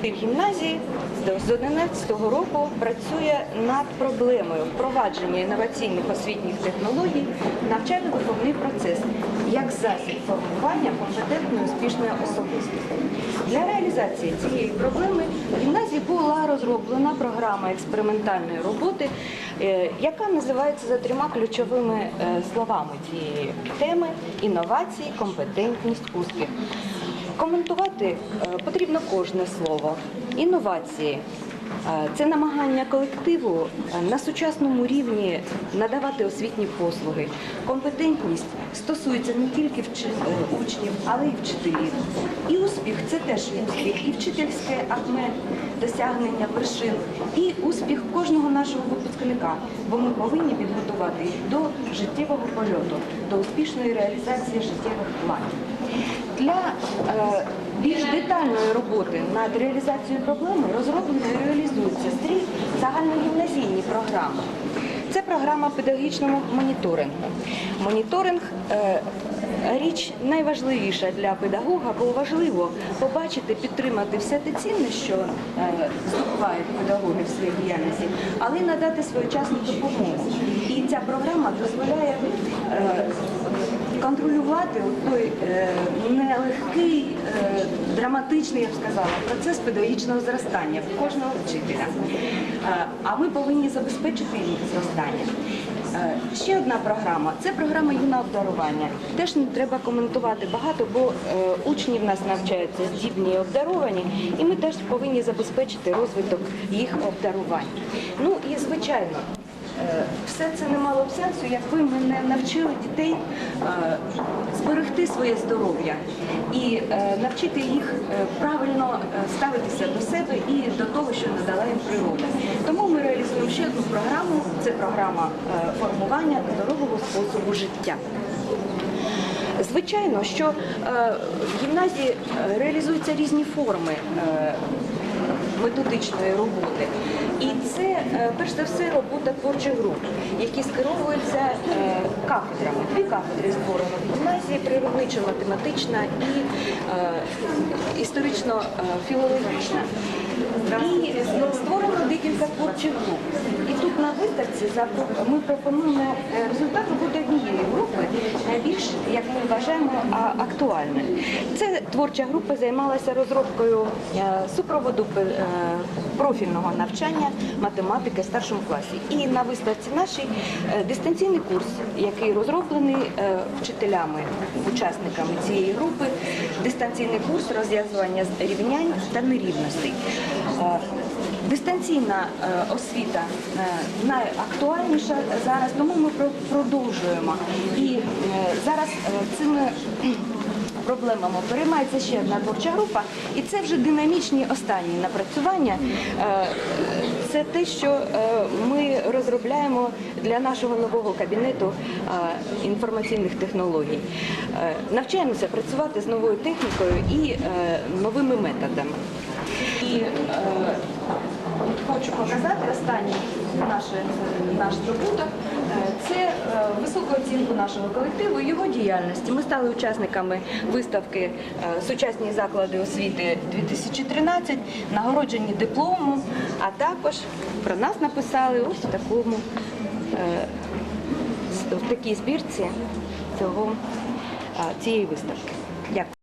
В гімназії з 2011 року працює над проблемою впровадження інноваційних освітніх технологій в навчально-виховний процес як засіб формування компетентної успішної особистості. Для реалізації цієї проблеми в гімназії була розроблена програма експериментальної роботи, е, яка називається за трьома ключовими е, словами цієї теми інновації, компетентність, успіх. Коментувати е, потрібно кожне слово. Інновації е, це намагання колективу е, на сучасному рівні надавати освітні послуги. Компетентність стосується не тільки учнів, але й вчителів. І успіх це теж успіх, і вчительське акме, досягнення вершин, і успіх кожного нашого випускника, бо ми повинні підготувати до життєвого польоту, до успішної реалізації життєвих планів. Для е, більш детальної роботи над реалізацією проблеми розроблено і реалізуються три загальногімназійні програми. Це програма педагогічного моніторингу. Моніторинг е, річ найважливіша для педагога, бо важливо побачити, підтримати все те цінне, що е, здобувають педагоги в своїй діяльності, але й надати своєчасну допомогу. І ця програма дозволяє е, контролювати той е, нелегкий, е, драматичний, я б сказала, процес педагогічного зростання кожного вчителя. Е, а ми повинні забезпечити їх зростання. Ще одна програма це програма юне обдарування. Теж не треба коментувати багато, бо учні в нас навчаються здібні і обдаровані, і ми теж повинні забезпечити розвиток їх обдарувань. Ну і звичайно. Е, Все це не мало б сенсу, якби ми не навчили дітей е, зберегти своє здоров'я і е, навчити їх правильно ставитися до себе і до того, що надала їм природа. Тому ми реалізуємо ще одну програму. Це програма формування здорового способу життя. Звичайно, що в гімназії реалізуються різні форми методичної роботи. І це е, перш за все робота творчих груп, які скеровуються е, кафедрами. Дві кафедри створено в гімназії природничо-математична і е, історично-філологічна. І створено декілька творчих груп. І тут на виставці ми пропонуємо е, результат роботи однієї групи, найбільш, як ми вважаємо, а- актуальною. Це творча група займалася розробкою е, супроводу е, профільного навчання математики в старшому класі. І на виставці нашій дистанційний курс, який розроблений вчителями, учасниками цієї групи, дистанційний курс розв'язування рівнянь та нерівностей. Е, Дистанційна е, освіта е, найактуальніша зараз, тому ми продовжуємо. І зараз цими проблемами переймається ще одна творча група, і це вже динамічні останні напрацювання. Це те, що ми розробляємо для нашого нового кабінету інформаційних технологій. Навчаємося працювати з новою технікою і новими методами. І е, хочу показати останній наш, наш здобуток. Е, Це е, високу оцінку нашого колективу і його діяльності. Ми стали учасниками виставки е, Сучасні заклади освіти 2013, нагороджені дипломом, а також про нас написали ось в такому в такій збірці цього, цієї виставки. Дякую.